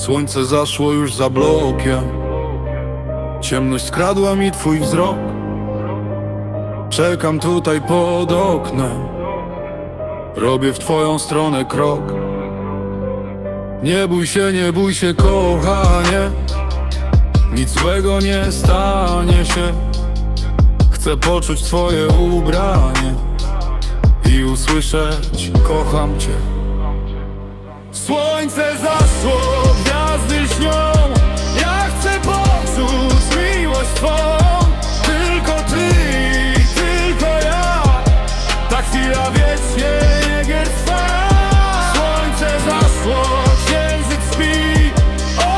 Słońce zaszło już za blokiem. Ciemność skradła mi twój wzrok. Czekam tutaj pod oknem. Robię w twoją stronę krok. Nie bój się, nie bój się kochanie. Nic złego nie stanie się. Chcę poczuć twoje ubranie I usłyszeć kocham cię. Słońce zaszło, Chwila wiecznie nie trwa. Słońce zaszło, księżyc śpi.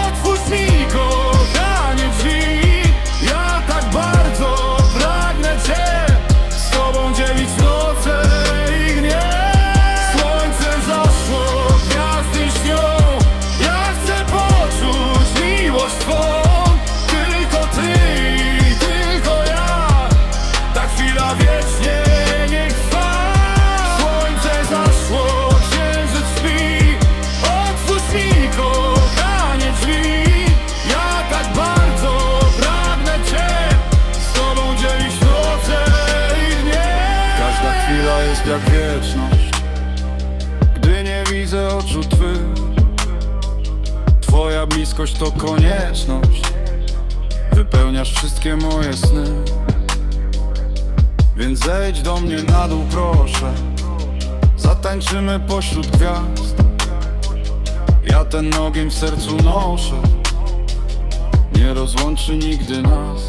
Otwórz mi kochanie drzwi. Ja tak bardzo pragnę cię Z tobą dzielić noce i gniew Słońce zaszło, gwiazdy śnią. Ja chcę poczuć miłość twą. Tylko ty tylko ja. Ta chwila wiecznie nie wieczność. Gdy nie widzę oczu twych Twoja bliskość to konieczność. Wypełniasz wszystkie moje sny. Więc zejdź do mnie na dół proszę. Zatańczymy pośród gwiazd. Ja ten ogień w sercu noszę. Nie rozłączy nigdy nas.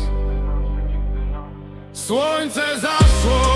Słońce zaszło